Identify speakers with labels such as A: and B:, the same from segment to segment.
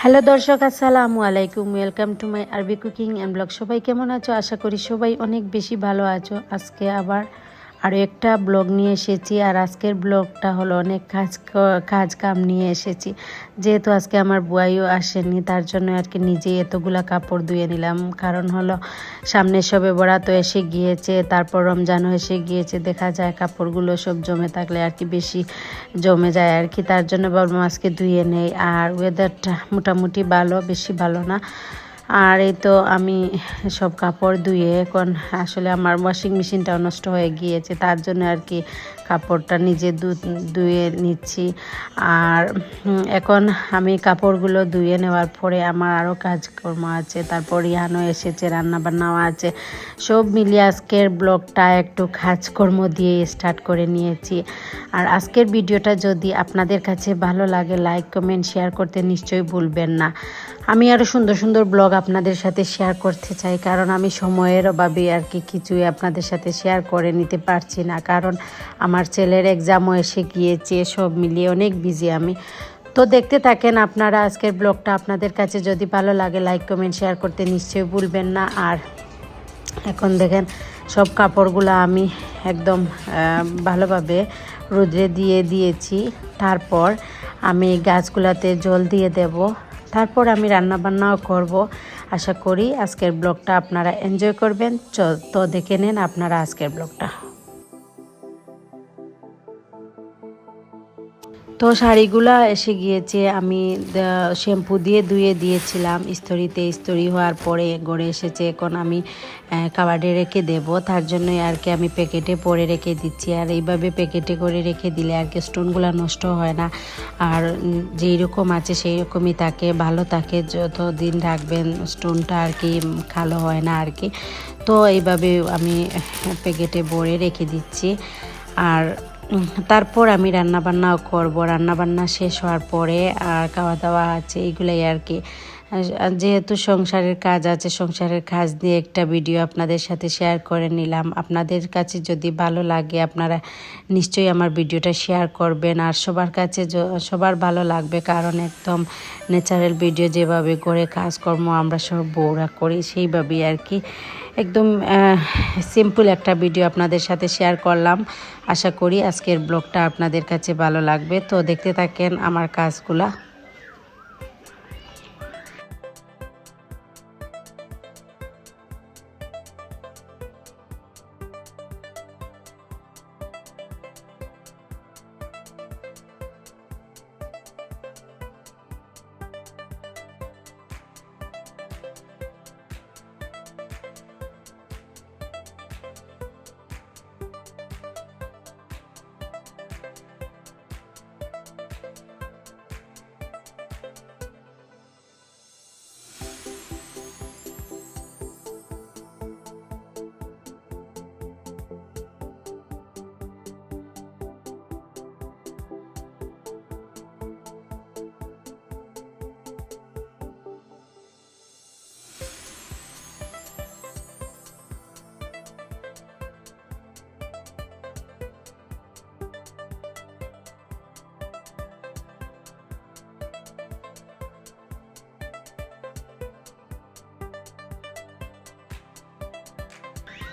A: Hello দর্শক, আসসালামু আলাইকুম। ওয়েলকাম টু মাই আরবি কুকিং অ্যান্ড ব্লগ সবাই কেমন আছো? আশা করি সবাই অনেক বেশি ভালো আছো। আজকে আবার আরও একটা ব্লগ নিয়ে এসেছি, আর আজকের ব্লগটা হলো অনেক কাজ কাজ কাম নিয়ে এসেছি। যেহেতু আজকে আমার বুয়াইও আসেনি, তার জন্য আর কি নিজেই এতগুলা কাপড় ধুয়ে নিলাম। কারণ হলো সামনে সবে বরাত এসে গিয়েছে, তারপর রমজানও এসে গিয়েছে, দেখা যায় কাপড়গুলো সব জমে থাকলে আর কি বেশি জমে যায় আর কি। তার জন্য ভাবলাম আজকে ধুয়ে নেই, আর ওয়েদারটা মোটামুটি ভালো, বেশি ভালো না। আর এই তো আমি সব কাপড় ধুয়ে এখন আসলে আমার ওয়াশিং মেশিনটাও নষ্ট হয়ে গিয়েছে, তার জন্য আর কি কাপড়টা নিজে ধুয়ে নিচ্ছি। আর এখন আমি কাপড়গুলো ধুয়ে নেওয়ার পরে আমার আরও কাজকর্ম আছে, তারপর ইয়ানো এসেছে রান্না বান্নাও আছে। সব মিলিয়ে আজকের ব্লগটা একটু কাজকর্ম দিয়ে স্টার্ট করে নিয়েছি। আর আজকের ভিডিওটা যদি আপনাদের কাছে ভালো লাগে লাইক কমেন্ট শেয়ার করতে নিশ্চয়ই ভুলবেন না। আমি আরও সুন্দর সুন্দর ব্লগ আপনাদের সাথে শেয়ার করতে চাই, কারণ আমি সময়ের অভাবে আর কি কিছুই আপনাদের সাথে শেয়ার করে নিতে পারছি না। কারণ আমার ছেলের এক্সামও এসে গিয়েছে, সব মিলিয়ে অনেক বিজি আমি। তো দেখতে থাকেন আপনারা আজকের ব্লগটা। আপনাদের কাছে যদি ভালো লাগে লাইক কমেন্ট শেয়ার করতে নিশ্চয়ই ভুলবেন না। আর এখন দেখেন, সব কাপড়গুলো আমি একদম ভালোভাবে রোদ্রে দিয়ে দিয়েছি। তারপর আমি গাছগুলাতে জল দিয়ে দেব। তারপর আমি রান্না বান্নাও করব। আশা করি আজকের ব্লগটা আপনারা এনজয় করবেন। তো দেখে নেন আপনারা আজকের ব্লগটা। তো শাড়িগুলা এসে গিয়েছে, আমি শ্যাম্পু দিয়ে ধুয়ে দিয়েছিলাম। স্তরিতে স্তরি হওয়ার পরে গড়ে এসেছে, এখন আমি কাবাডে রেখে দেব। তার জন্যই আর কি আমি প্যাকেটে পরে রেখে দিচ্ছি। আর এইভাবে প্যাকেটে করে রেখে দিলে আর কি স্টোনগুলো নষ্ট হয় না। আর যেই রকম আছে সেই রকমই থাকে, ভালো থাকে যত দিন রাখবেন স্টোনটা আর কি কালো হয় না আর কি। তো এইভাবে আমি প্যাকেটে ভরে রেখে দিচ্ছি। আর তারপর আমি রান্না বান্নাও করব। রান্না বান্না শেষ হওয়ার পরে আর খাওয়া দাওয়া আছে, এগুলাই আর কি। যেহেতু সংসারের কাজ আছে, সংসারের কাজ দিয়ে একটা ভিডিও আপনাদের সাথে শেয়ার করে নিলাম। আপনাদের কাছে যদি ভালো লাগে, আপনারা নিশ্চয়ই আমার ভিডিওটা শেয়ার করবেন। আর সবার কাছে সবার ভালো লাগবে, কারণ একদম ন্যাচারাল ভিডিও যেভাবে করে কাজকর্ম আমরা সব বউরা করি, সেইভাবেই আর কি। একদম সিম্পল একটা ভিডিও আপনাদের সাথে শেয়ার করলাম। আশা করি আজকের ব্লগটা আপনাদের কাছে ভালো লাগবে। তো দেখতে থাকেন আমার কাজগুলা।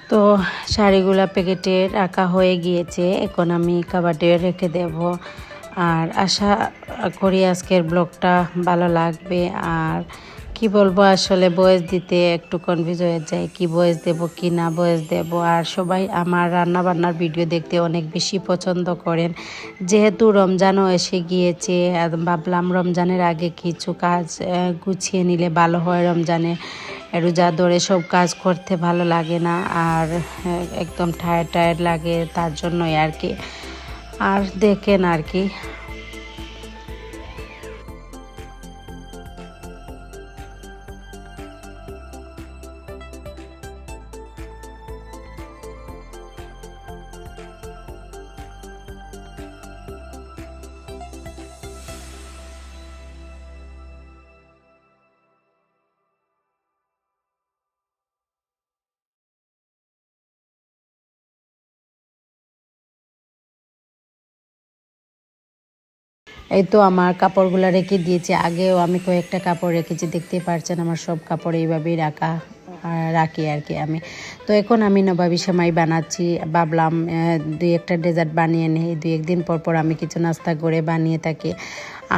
A: তো শাড়িগুলা প্যাকেটে রাখা হয়ে গিয়েছে, এখন আমি কাবাডে রেখে দেব। আর আশা করি আজকের ব্লগটা ভালো লাগবে। আর কি বলব, আসলে বয়স দিতে একটু কনফিউজ হয়ে যায় কি বয়স দেব, কি না বয়স দেব। আর সবাই আমার রান্না বান্নার ভিডিও দেখতে অনেক বেশি পছন্দ করেন। যেহেতু রমজানও এসে গিয়েছে ভাবলাম রমজানের আগে কিছু কাজ গুছিয়ে নিলে ভালো হয় রমজানে। রোজা ধরে সব কাজ করতে ভালো লাগে না, আর একদম টায়ার্ড টায়ার্ড লাগে, তার জন্যই আর কি। আর দেখেন আর কি এই তো আমার কাপড়গুলো রেখে দিয়েছি। আগেও আমি কয়েকটা কাপড় রেখেছি দেখতে পারছেন আমার সব কাপড় এইভাবেই রাখা রাখি আর কি আমি। তো এখন আমি নবাবি সেমাই বানাচ্ছি, ভাবলাম দুই একটা ডেজার্ট বানিয়ে নিই। দুই একদিন পর পর আমি কিছু নাস্তা করে বানিয়ে থাকি।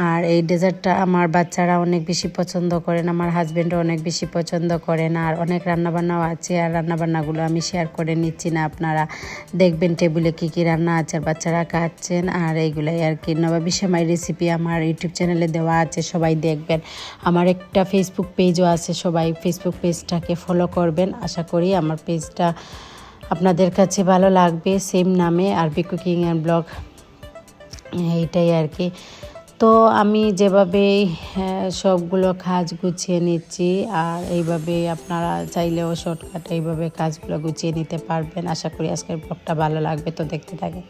A: আর এই ডেজার্টটা আমার বাচ্চারা অনেক বেশি পছন্দ করেন, আমার হাজব্যান্ডও অনেক বেশি পছন্দ করেন, আর অনেক রান্নাবান্নাও আছে আর রান্নাবান্নাগুলো আমি শেয়ার করে নিচ্ছি না আপনারা। দেখবেন টেবিলে কী কী রান্না আছে আর বাচ্চারা খাচ্ছেন, আর এইগুলাই আর কি। নবাবি সেমাই রেসিপি আমার ইউটিউব চ্যানেলে দেওয়া আছে, সবাই দেখবেন। আমার একটা ফেসবুক পেজও আছে, সবাই ফেসবুক পেজটাকে ফলো করবেন। আশা করি আমার পেজটা আপনাদের কাছে ভালো লাগবে সেম নামে আরবি কুকিং অ্যান্ড ব্লগ এইটাই আর কি। তো আমি যেভাবে হ্যাঁ, সবগুলো কাজ গুছিয়ে নিচ্ছি আর এইভাবে আপনারা চাইলেও শর্টকাট এইভাবে কাজগুলো গুছিয়ে নিতে পারবেন। আশা করি আজকের ব্লগটা ভালো লাগবে তো দেখতে থাকেন।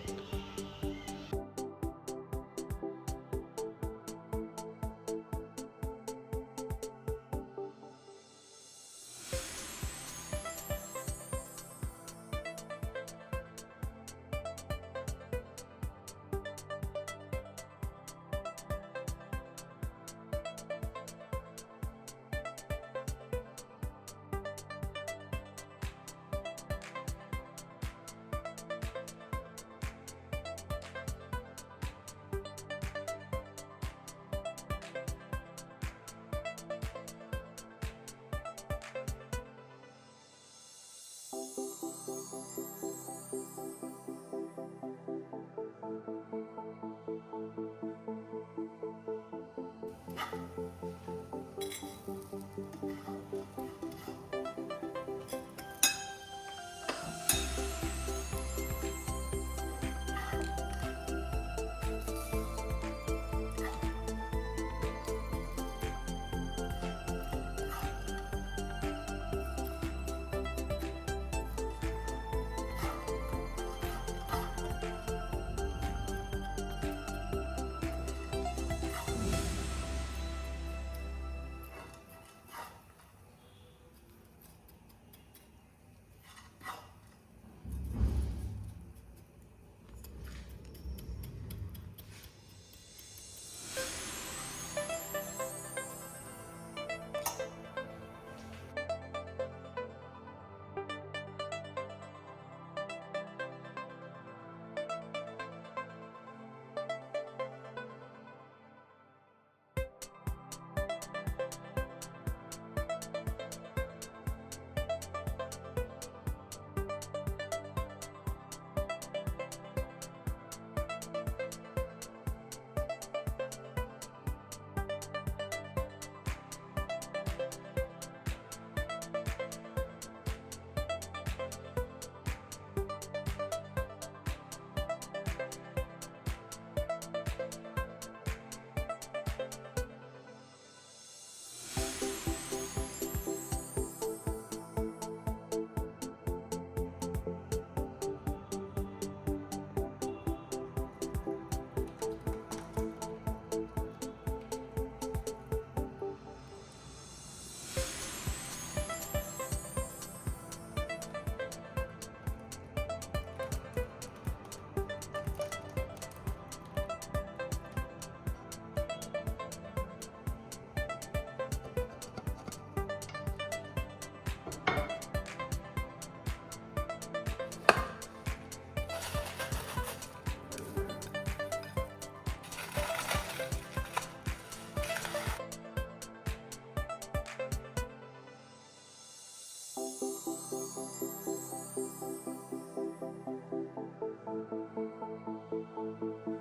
A: Thank you.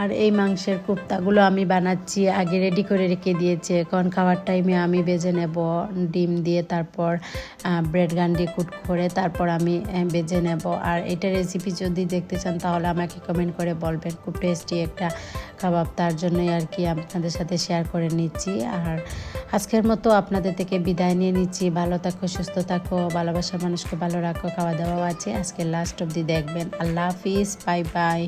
A: আর এই মাংসের কোপ্তাগুলো আমি বানাচ্ছি, আগে রেডি করে রেখে দিয়েছি। এখন খাওয়ার টাইমে আমি বেজে নেব ডিম দিয়ে, তারপর ব্রেড গান্ডি কুট করে, তারপর আমি বেজে নেব। আর এটা রেসিপি যদি দেখতে চান, তাহলে আমাকে কমেন্ট করে বলবেন। খুব টেস্টি একটা কাবাব, তার জন্যই আর কি আপনাদের সাথে শেয়ার করে নিচ্ছি। আর আজকের মতো আপনাদের থেকে বিদায় নিয়ে নিচ্ছি। ভালো থাকো, সুস্থ থাকো ভালোবাসা মানুষকে ভালো রাখো খাওয়া দাওয়াও আছে। আজকে লাস্ট অবধি দেখবেন। আল্লাহ হাফিজ বাই বাই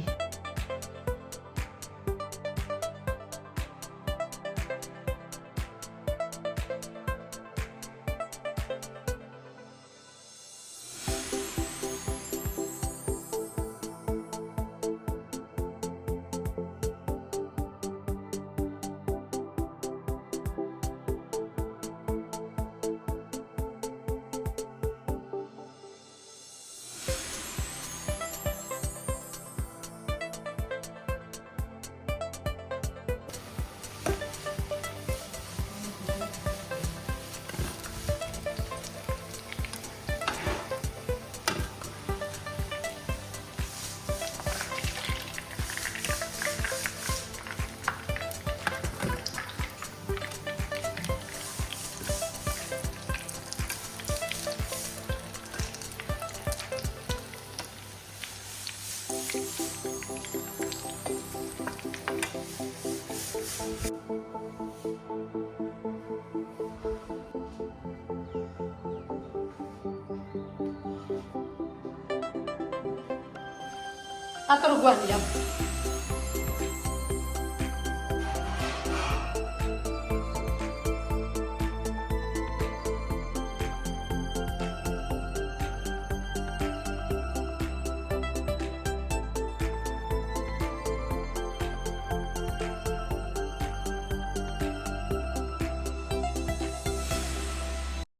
B: ఆ తరుగు అందియాం